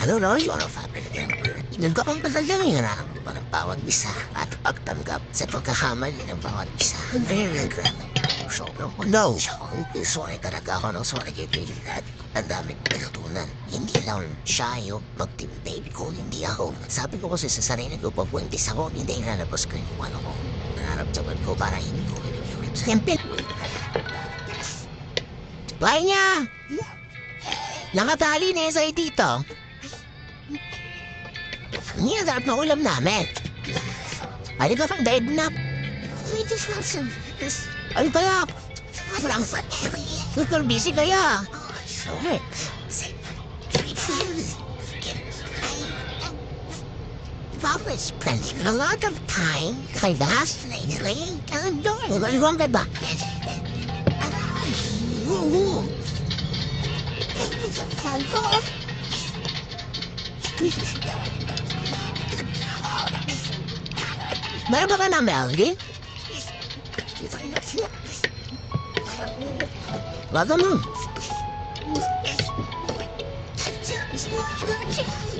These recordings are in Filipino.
Ano no, yun ang fabric Nagkakang kasalanan nga na ang bawat isa at pagtanggap sa pagkakamali ng bawat isa. Very grabe. Sobrang no. Sorry talaga ako ng sorry kay Trinidad. Ang dami pinatunan. Hindi lang siya yung mag-team baby ko, hindi ako. Sabi ko kasi sa sarili ko, pag buntis ako, hindi ilalabas ko yung ano ko. Nararamdaman ko para hindi ko ulit. Siyempre. Bahay niya! Nakatali na yun sa'yo dito. Ang hirap na ulam namin. Halika pang dead na. May disruption. Ano kaya? Walang sa... Super busy kaya. Sorry. Papa's spending a lot of time procrastinating and doing what's wrong with that. Woo-woo. Can't go. Merhaba ben Amelgi. Vaganım.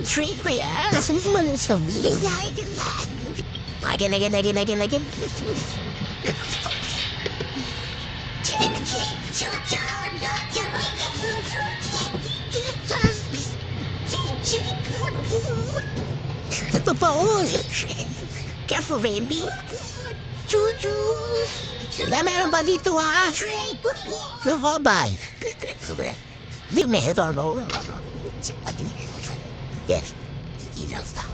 Treat me as if man is Again, again, again, again, again. Ito pa oh. Careful, baby. Chuchu. Na meron ba dito ha? Ano ka ba? Di meron no? Yes. Ilaw tao.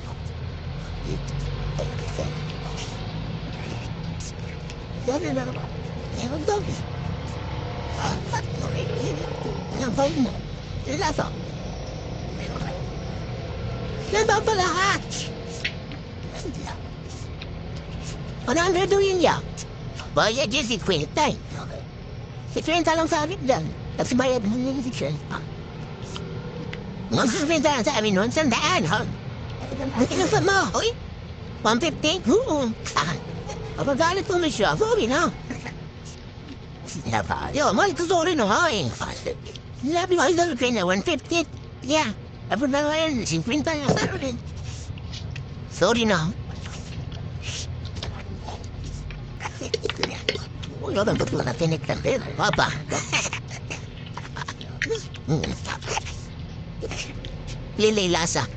Dami na naman. Meron daw. Apat mo rin. Nabay mo. Ila to. Ba pa lahat? Ano ang gagawin niya? Bayad niya si Quinta. Si Quinta lang sa amin dyan. Kasi bayad mo niya si Quinta. Ang si Quinta lang sa amin noon, sandaan, ha? Ang kinasa mo, oy? 150? Oo. Kapagalit ko mo siya, sorry na. Sinabi, yo, mal, sorry na ha. Sinabi ko, idol ko na, 150. Yeah. Apo na ngayon, 50 na sa akin. Sorry na. Uy, ba ito na tiniktan din? Papa. Lili lasa.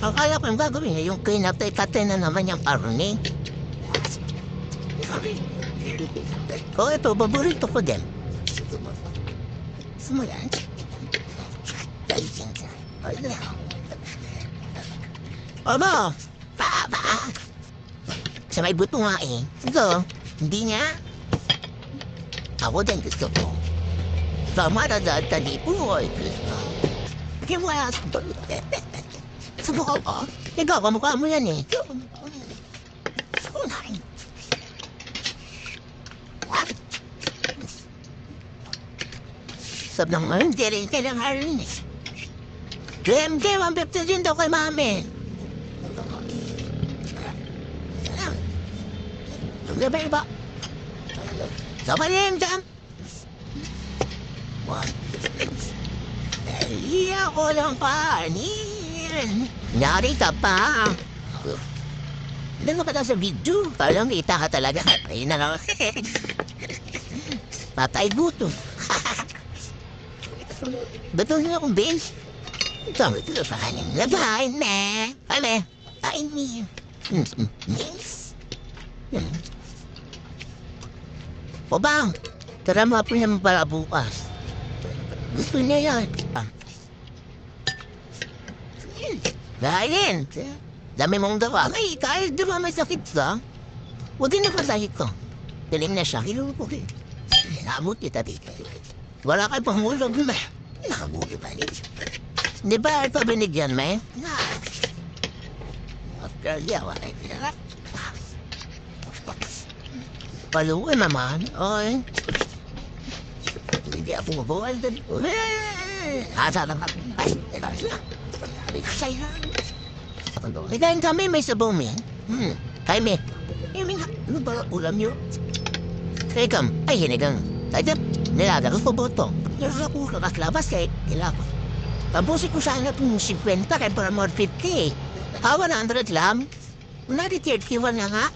Akala ko yung gagawin niya, yung kinapay-patay na naman yung parni. Oh, ito, paborito ko din. Sumulan. Aba, Papa! Sa may buto nga eh. Ito, hindi nga. Ako din gusto ko. Tama na dahil talipoy. Kaya sa Subukan ko. Ikaw, kamukha mo yan eh. Sab ng mga hindi rin kailangan rin eh. KMK, 150 din daw kay mami. Iba iba. Sama rin. One. Iya ko lang panin. Nyari ka pa. Ano ka na sa video? Parang kita ka talaga. Ayun na lang. Patay gutom. Niya akong base. Ito, ito sa kanyang labahin na. Ano? Kain niya. Yes. O ba? Tara po naman para bukas. Gusto niya yan. Kain. Dami mong dawa. Ay, kahit di ba may sakit ka? Huwag din napasahit ko. Tilim na siya. Kinupo rin. Nakabot kita dito. Wala kayo pangulog na. Nakabuti pa rin. Di ba ito binigyan, me? Na. Australia, wala yung Paluwi naman. Oy. Hindi ako mabuhay din. Asa na ka. Ay, sa'yo. Ikain kami may sabaw, me. Hmm. Eh, me, ano ba ulam niyo? Kay kam. Ay, hinigang. Tayo. Nilaga ko boto. Pero ako nakaklabas kay kilako. Tapusin ko sana itong 50 kay para more 50. Ah, 100 lang. Una di 30 na nga.